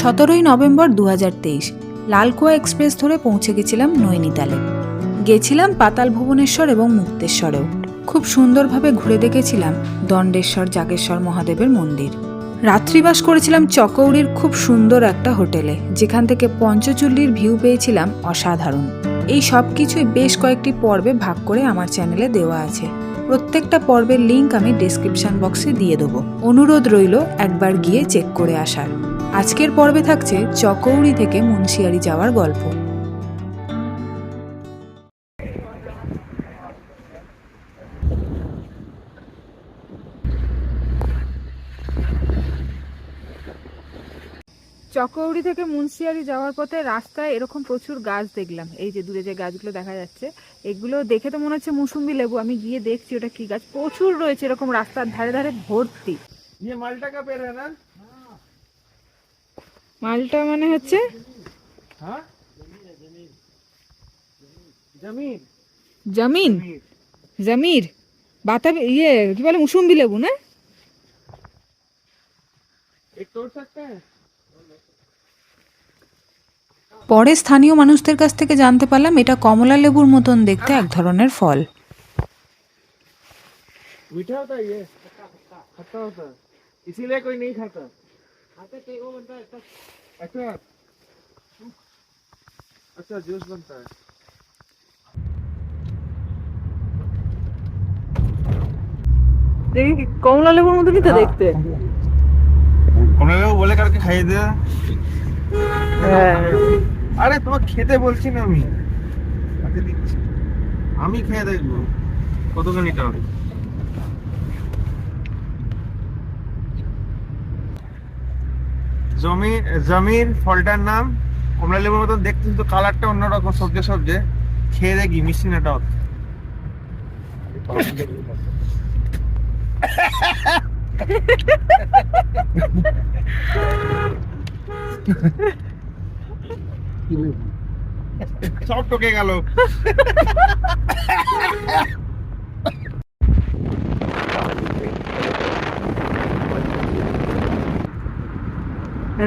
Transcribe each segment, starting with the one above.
সতেরোই নভেম্বর দু হাজার তেইশ, লালকুয়া এক্সপ্রেস ধরে পৌঁছে গেছিলাম নৈনিতালে। গেছিলাম পাতাল ভুবনেশ্বর এবং মুক্তেশ্বরেও। খুব সুন্দরভাবে ঘুরে দেখেছিলাম দণ্ডেশ্বর জাগেশ্বর মহাদেবের মন্দির। রাত্রিবাস করেছিলাম চকৌড়ির খুব সুন্দর একটা হোটেলে, যেখান থেকে পঞ্চচুল্লির ভিউ পেয়েছিলাম অসাধারণ। এই সব কিছুই বেশ কয়েকটি পর্বে ভাগ করে আমার চ্যানেলে দেওয়া আছে। প্রত্যেকটা পর্বের লিংক আমি ডেসক্রিপশন বক্সে দিয়ে দেবো। অনুরোধ রইল একবার গিয়ে চেক করে আসার। আজকের পর্বে থাকছে চকৌড়ি থেকে মুন্সিয়ারি যাওয়ার গল্প। চকৌড়ি থেকে মুন্সিয়ারি যাওয়ার পথে রাস্তায় এরকম প্রচুর গাছ দেখলাম। এই যে দূরে যে গাছগুলো দেখা যাচ্ছে, এগুলো দেখে তো মনে হচ্ছে মুসুম্বি লেবু। আমি গিয়ে দেখছি ওটা কি গাছ। প্রচুর রয়েছে এরকম রাস্তার ধারে ধারে ভর্তি। মালটা না মালটা মানে হচ্ছে हाँ जमीन জমিন জমির বাতাবি ইয়ে কি বলে মুসুম্বি লেবু না एक तोड़ सकते हैं পরে স্থানীয় মানুষদের কাছ থেকে জানতে পারলাম এটা কমলা লেবুর মতন দেখতে এক ধরনের ফল मीठा होता है ये खट्टा होता है इसीलिए कोई नहीं खाता खाते थे वो बनता है अच्छा अच्छा जूस बनता है দেখি কমলা লেবুর মতনই তো দেখতে কমলা লেবু বলে কালকে খাইয়ে দে আরে তোমার খেতে বলছি না আমি খেতে দিচ্ছি আমি খেয়ে দেখবো কতখানিটা হবে জমি, জমির ফলটার নাম কমলা লেবুর মতন দেখতে, কিন্তু কালারটা অন্যরকম সবজে সবজে। খেয়ে দেখি, মিষ্টি না টক? সব টকে গেল।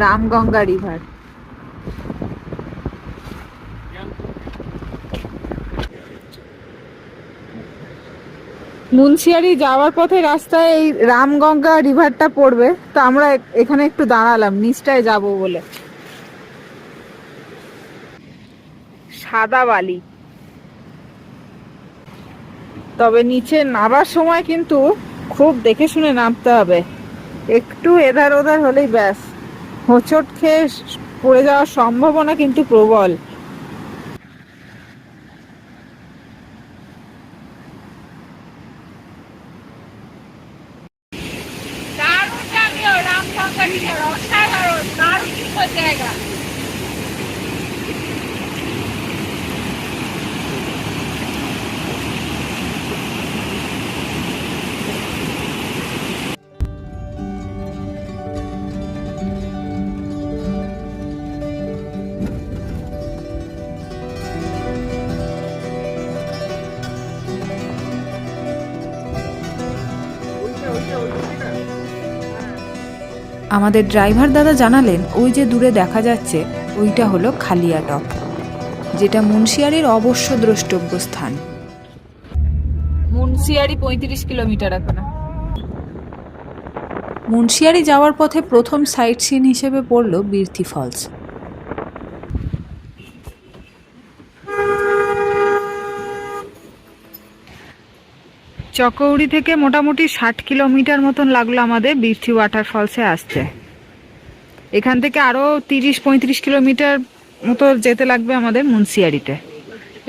রামগঙ্গা রিভার। মুন্সিয়ারি যাওয়ার পথে রাস্তায় এই রামগঙ্গা রিভারটা পড়বে, তো আমরা এখানে একটু দাঁড়ালাম, নিচটায় যাব বলে। সাদা বালি তবে নিচে নামার সময় কিন্তু খুব দেখে শুনে নামতে হবে। একটু এধার ওধার হলেই ব্যাস। হোঁচট খেয়ে পড়ে যাওয়ার সম্ভাবনা কিন্তু প্রবল। দারুণ জায়গা। আমাদের ড্রাইভার দাদা জানালেন ওই যে দূরে দেখা যাচ্ছে ওইটা হলো খালিয়া টপ যেটা মুন্সিয়ারির অবশ্য দ্রষ্টব্য স্থান। মুন্সিয়ারি পঁয়ত্রিশ কিলোমিটার এখন। মুন্সিয়ারি যাওয়ার পথে প্রথম সাইট সিন হিসেবে পড়ল বীরথি ফলস। চকৌড়ি থেকে মোটামুটি ষাট কিলোমিটার মতন লাগল আমাদের বীরথি ওয়াটার ফলসে আসতে। এখান থেকে আরও তিরিশ, পঁয়ত্রিশ কিলোমিটার মতো যেতে লাগবে আমাদের মুন্সিয়ারিতে।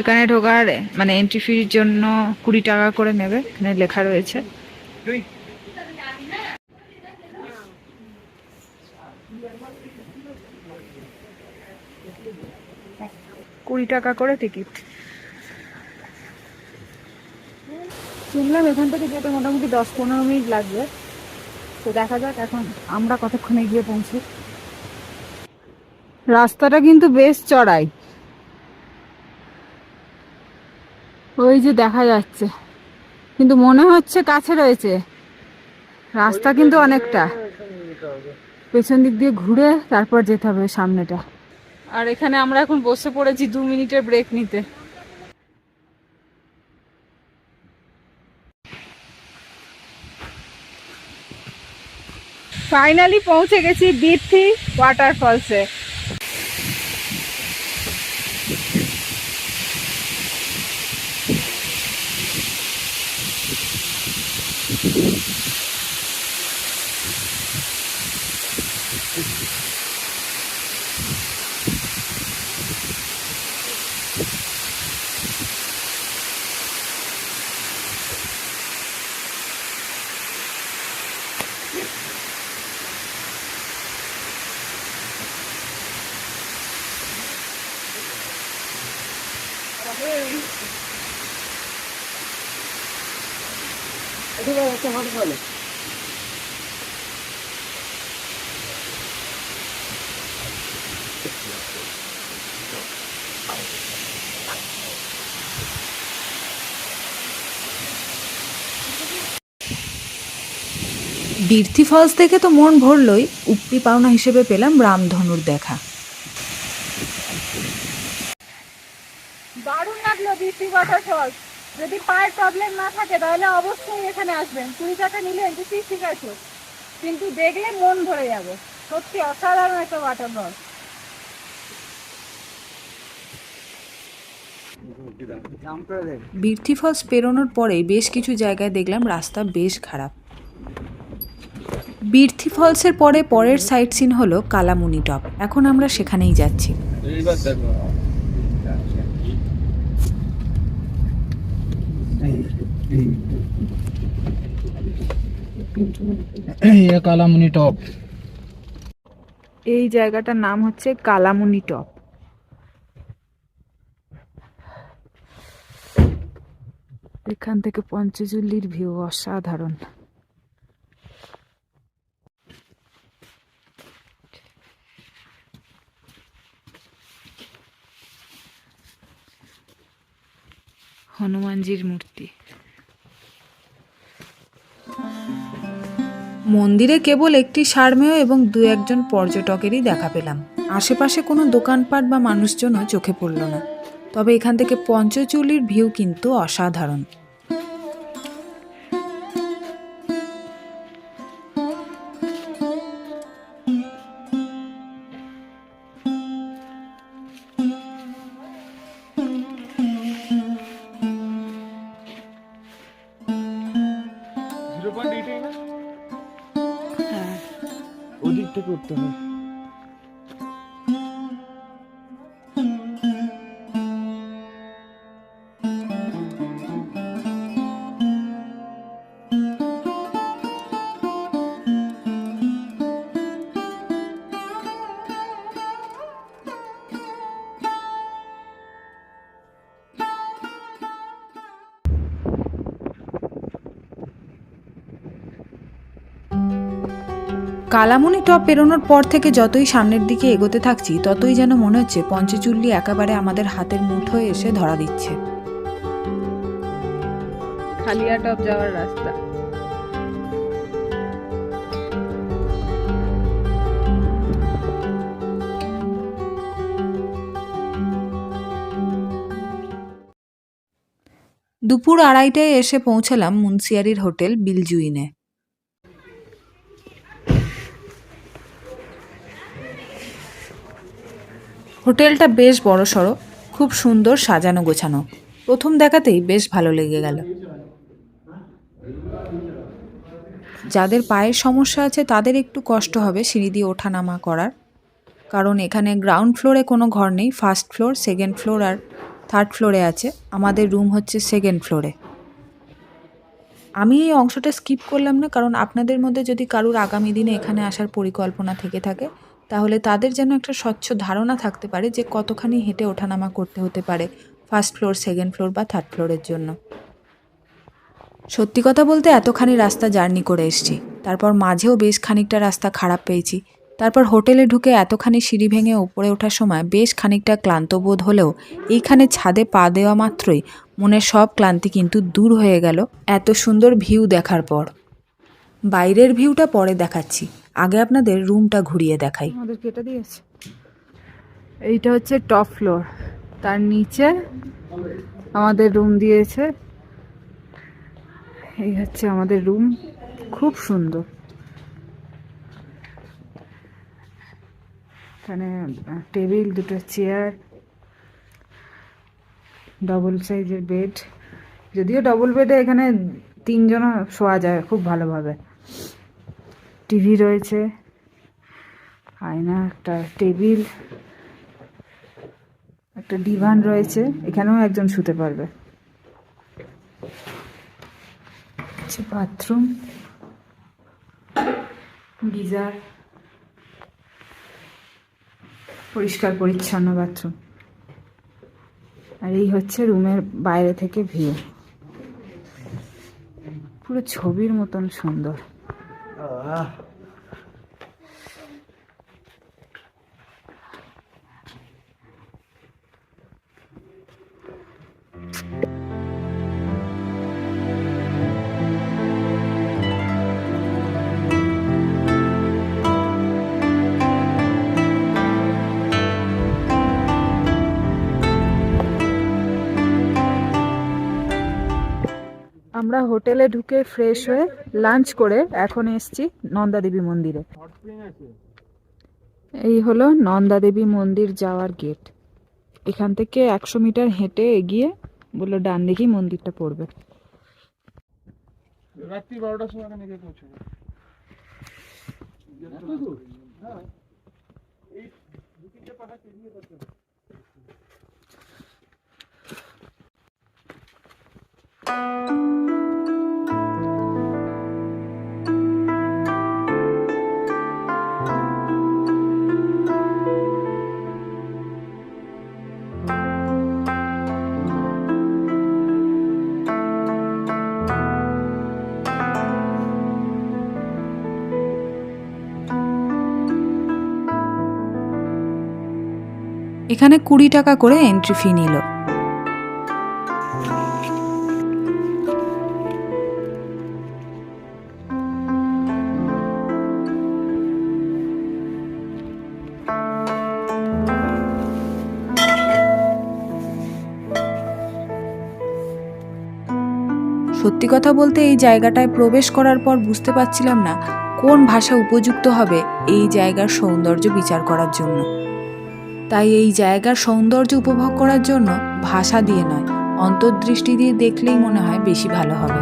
এখানে ঢোকার মানে এন্ট্রি ফির জন্য কুড়ি টাকা করে নেবে, এখানে লেখা রয়েছে। কুড়ি টাকা করে টিকিট শুনলাম এখান থেকে যেতে মোটামুটি দশ পনেরো মিনিট লাগবে। তো দেখা যাক এখন আমরা কতক্ষণে গিয়ে পৌঁছি। রাস্তাটা কিন্তু বেশ চড়াই। ওই যে দেখা যাচ্ছে। কিন্তু মনে হচ্ছে কাছে রয়েছে। রাস্তা কিন্তু অনেকটা। পেছন দিক দিয়ে ঘুরে তারপর যেতে হবে সামনেটা। আর এখানে আমরা এখন বসে পড়েছি দু মিনিটের ব্রেক নিতে। ফাইনালি পৌঁছে গেছি বীরথি ওয়াটারফলসে এটা বীরথি ফলস দেখে তো মন ভরলই। উপরি পাওনা হিসেবে পেলাম রামধনুর দেখা। দারুণ লাগল বৃষ্টি ওয়াটারফল যদি পায়ের প্রবলেম না থাকে তাহলে অবশ্যই এখানে আসবেন। কুড়ি টাকা নিলে যে ঠিক ঠিক আছে। কিন্তু দেখলে মন ভরে যাবে। সত্যি অসাধারণ একটা ওয়াটার ফলস বীরথি ফলস পেরোনোর পরেই বেশ কিছু জায়গায় দেখলাম রাস্তা বেশ খারাপ। বীরথি ফলসের পরে পরের সাইট সিন হলো কালামুনি টপ। এখন আমরা সেখানেই যাচ্ছি। কালামুনি টপ। এই জায়গাটার নাম হচ্ছে কালামুনি টপ। এখান থেকে পঞ্চজুল্লির ভিউ অসাধারণ। হনুমানজির মূর্তি। মন্দিরে কেবল একটি সারমেয় এবং দু একজন পর্যটকেরই দেখা পেলাম। আশেপাশে কোনো দোকানপাট বা মানুষজনও চোখে পড়ল না। তবে এখান থেকে পঞ্চচুলির ভিউ কিন্তু অসাধারণ। কালামুনি টপ পেরোনোর পর থেকে যতই সামনের দিকে এগোতে থাকছি ততই যেন মনে হচ্ছে পঞ্চচুল্লি একেবারে আমাদের হাতের মুঠোয় এসে ধরা দিচ্ছে। খালিয়া টপ যাওয়ার রাস্তা। দুপুর আড়াইটায় এসে পৌঁছালাম মুন্সিয়ারির হোটেল বিলজুইনে। হোটেলটা বেশ বড় সড়ো খুব সুন্দর সাজানো গোছানো। প্রথম দেখাতেই বেশ ভালো লেগে গেল। যাদের পায়ের সমস্যা আছে, তাদের একটু কষ্ট হবে সিঁড়ি দিয়ে ওঠানামা করার। কারণ এখানে গ্রাউন্ড ফ্লোরে কোনো ঘর নেই, ফার্স্ট ফ্লোর, সেকেন্ড ফ্লোর আর থার্ড ফ্লোরে আছে। আমাদের রুম হচ্ছে সেকেন্ড ফ্লোরে। আমি এই অংশটা স্কিপ করলাম না, কারণ আপনাদের মধ্যে যদি কারুর আগামী দিনে এখানে আসার পরিকল্পনা থেকে থাকে তাহলে তাদের যেন একটা স্বচ্ছ ধারণা থাকতে পারে যে কতখানি হেঁটে ওঠানামা করতে হতে পারে ফার্স্ট ফ্লোর সেকেন্ড ফ্লোর বা থার্ড ফ্লোরের জন্য। সত্যি কথা বলতে এতখানি রাস্তা জার্নি করে এসেছি। তারপর মাঝেও বেশ খানিকটা রাস্তা খারাপ পেয়েছি। তারপর হোটেলে ঢুকে এতখানি সিঁড়ি ভেঙে উপরে ওঠার সময় বেশ খানিকটা ক্লান্ত বোধ হলেও এইখানে ছাদে পা দেওয়া মাত্রই মনের সব ক্লান্তি কিন্তু দূর হয়ে গেল, এত সুন্দর ভিউ দেখার পর। বাইরের ভিউটা পরে দেখাচ্ছি। আগে আপনাদের রুমটা ঘুরিয়ে দেখাই। আমাদের কেটে দিয়েছে এইটা হচ্ছে টপ ফ্লোর। তার নিচে আমাদের রুম দিয়েছে। এই হচ্ছে আমাদের রুম। খুব সুন্দর। এখানে টেবিল, দুটো চেয়ার ডবল সাইজের বেড যদিও ডবল বেডে এখানে তিনজন শোয়া যায় খুব ভালোভাবে। টিভি রয়েছে। আয়না, একটা টেবিল, একটা ডিভান রয়েছে। এখানেও একজন শুতে পারবে। হচ্ছে বাথরুম, গিজার, পরিষ্কার, পরিচ্ছন্ন বাথরুম। আর এই হচ্ছে রুমের বাইরে থেকে ভিউ। পুরো ছবির মতন সুন্দর। 嗯啊。আমরা হোটেলে ঢুকে ফ্রেশ হয়ে লাঞ্চ করে এখন এসছি নন্দাদেবী মন্দিরে হট স্প্রিং আছে এই হলো নন্দাদেবী মন্দির যাওয়ার গেট এখান থেকে একশো মিটার হেঁটে এগিয়ে বলল ডান দিকেই মন্দিরটা পড়বে রাত্রি বারোটার সময় এখানে গিয়ে পৌঁছবো এত দূর? হ্যাঁ। এই দু তিনটে পাহাড় পেরিয়ে করতে হবে। এখানে কুড়ি টাকা করে এন্ট্রি ফি নিল। সত্যি কথা বলতে এই জায়গাটায় প্রবেশ করার পর বুঝতে পারছিলাম না কোন ভাষা উপযুক্ত হবে এই জায়গার সৌন্দর্য বিচার করার জন্য। তাই এই জায়গার সৌন্দর্য উপভোগ করার জন্য ভাষা দিয়ে নয়, অন্তর্দৃষ্টি দিয়ে দেখলেই মনে হয় বেশি ভালো হবে।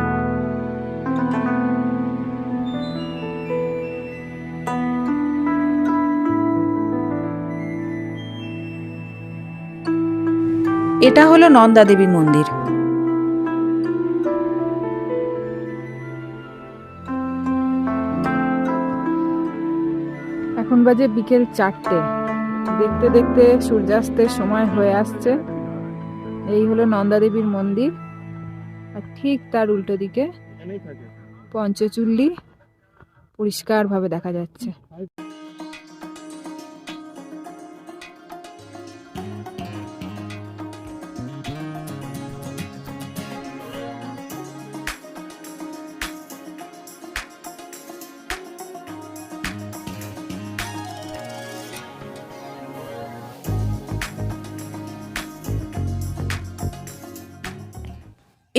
এটা হলো নন্দাদেবী মন্দির। বাজে বিকেল চারটে। দেখতে দেখতে সূর্যাস্তের সময় হয়ে আসছে। এই হলো নন্দাদেবীর মন্দির। আর ঠিক তার উল্টো দিকে পঞ্চচুল্লি পরিষ্কার পঞ্চচুল্লি পরিষ্কারভাবে দেখা যাচ্ছে।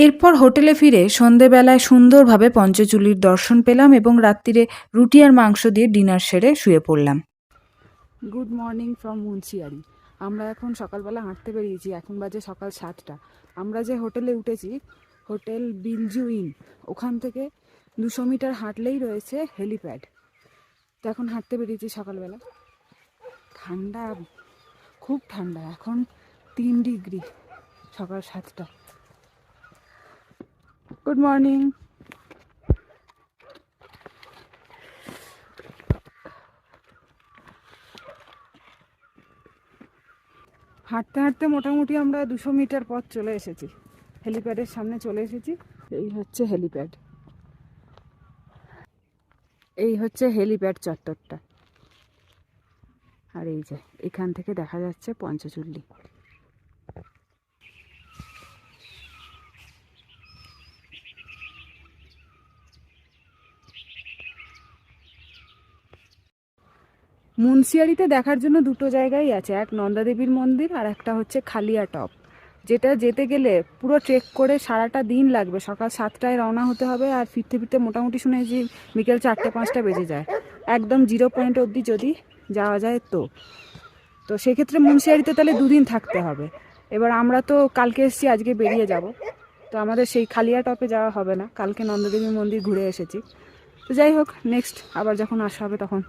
এরপর হোটেলে ফিরে সন্ধেবেলায় সুন্দরভাবে পঞ্চচুলির দর্শন পেলাম এবং রাত্রিরে রুটি আর মাংস দিয়ে ডিনার সেরে শুয়ে পড়লাম। Good morning from Munsiari. আমরা এখন সকালবেলা হাঁটতে বেরিয়েছি, এখন বাজে সকাল সাতটা। আমরা যে হোটেলে উঠেছি, হোটেল বিলজু ইন। ওখান থেকে দুশো মিটার হাঁটলেই রয়েছে হেলিপ্যাড। তো এখন হাঁটতে বেরিয়েছি সকালবেলা। ঠান্ডা, খুব ঠান্ডা। এখন তিন ডিগ্রি সকাল সাতটা। গুড মর্নিং হাঁটতে হাঁটতে মোটামুটি আমরা দুশো মিটার পথ চলে এসেছি। হেলিপ্যাডের সামনে চলে এসেছি। এই হচ্ছে হেলিপ্যাড এই হচ্ছে হেলিপ্যাড চত্বরটা। আর এই যে, এখান থেকে দেখা যাচ্ছে পঞ্চচুল্লি। মুন্সিয়ারিতে দেখার জন্য দুটো জায়গায় আছে, এক নন্দাদেবীর মন্দির আর একটা হচ্ছে খালিয়া টপ। যেটা যেতে গেলে পুরো ট্রেক করে সারাটা দিন লাগবে, সকাল সাতটায় রওনা হতে হবে আর ফিরতে ফিরতে মোটামুটি শুনেছি বিকেল চারটে পাঁচটা বেজে যায়। একদম জিরো পয়েন্ট অবধি যদি যাওয়া যায় তো। তো সেক্ষেত্রে মুন্সিয়ারিতে তাহলে দুদিন থাকতে হবে। এবার আমরা তো কালকে এসেছি, আজকে বেরিয়ে যাব। তো আমাদের সেই খালিয়া টপে যাওয়া হবে না, কালকে নন্দদেবী মন্দির ঘুরে এসেছি। তো যাই হোক নেক্সট আবার যখন আসা হবে তখন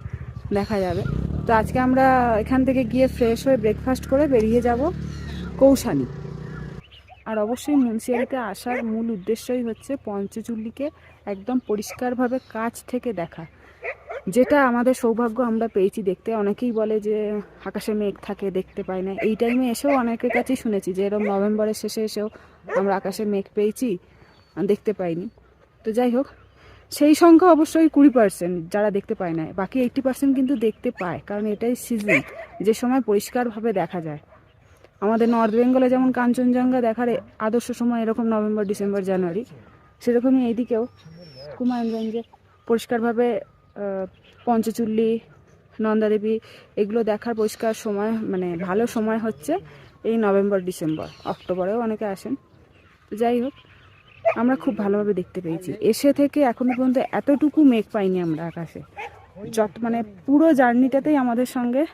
দেখা যাবে। তো আজকে আমরা এখান থেকে গিয়ে ফ্রেশ হয়ে ব্রেকফাস্ট করে বেরিয়ে যাব কৌশানী। আর অবশ্যই মুন্সিয়ারিতে আসার মূল উদ্দেশ্যই হচ্ছে পঞ্চচুল্লিকে একদম পরিষ্কারভাবে কাছ থেকে দেখা। যেটা আমাদের সৌভাগ্য, আমরা পেয়েছি দেখতে। অনেকেই বলে যে আকাশে মেঘ থাকে, দেখতে পাই না। এই টাইমে এসেও অনেকের কাছেই শুনেছি যে এরকম নভেম্বরের শেষে এসেও আমরা আকাশে মেঘ পেয়েছি, দেখতে পাইনি। তো যাই হোক সেই সংখ্যা অবশ্যই কুড়ি পার্সেন্ট যারা দেখতে পায় না, বাকি এইটটি পার্সেন্ট কিন্তু দেখতে পায়, কারণ এটাই সিজন যে সময় পরিষ্কারভাবে দেখা যায়। আমাদের নর্থ বেঙ্গলে যেমন কাঞ্চনজঙ্ঘা দেখার আদর্শ সময় এরকম নভেম্বর ডিসেম্বর জানুয়ারি সেরকমই এইদিকেও কুমায়ুনগঞ্জে পরিষ্কারভাবে পঞ্চচুল্লি, নন্দাদেবী, এগুলো দেখার পরিষ্কার সময় মানে ভালো সময় হচ্ছে এই নভেম্বর ডিসেম্বর অক্টোবরেও অনেকে আসেন। যাই হোক। আমরা খুব ভালোভাবে দেখতে পেয়েছি। এসে থেকে এখনও পর্যন্ত এতটুকু মেঘ পাইনি আমরা আকাশে। যত মানে পুরো জার্নিটাতেই আমাদের সঙ্গে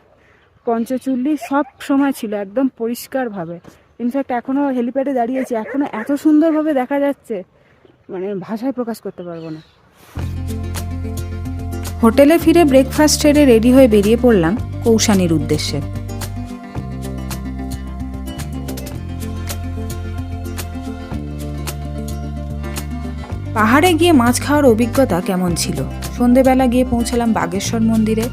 পঞ্চচুল্লি সব সময় ছিল একদম পরিষ্কারভাবে। ইনফ্যাক্ট এখনও হেলিপ্যাডে দাঁড়িয়েছি। এখনও এত সুন্দরভাবে দেখা যাচ্ছে। মানে ভাষায় প্রকাশ করতে পারব না। হোটেলে ফিরে ব্রেকফাস্ট সেরে রেডি হয়ে বেরিয়ে পড়লাম কৌশানির উদ্দেশ্যে। পাহাড়ে গিয়ে মাছ খাওয়ার অভিজ্ঞতা কেমন ছিল? সন্ধেবেলা গিয়ে পৌঁছালাম বাগেশ্বর মন্দিরে।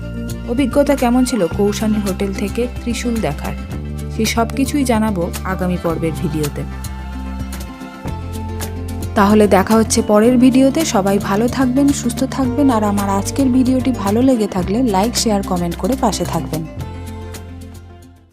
অভিজ্ঞতা কেমন ছিল কৌশানী হোটেল থেকে ত্রিশূল দেখার? সেই সব কিছুই জানাব আগামী পর্বের ভিডিওতে। তাহলে দেখা হচ্ছে পরের ভিডিওতে। সবাই ভালো থাকবেন, সুস্থ থাকবেন। আর আমার আজকের ভিডিওটি ভালো লেগে থাকলে লাইক, শেয়ার, কমেন্ট করে পাশে থাকবেন।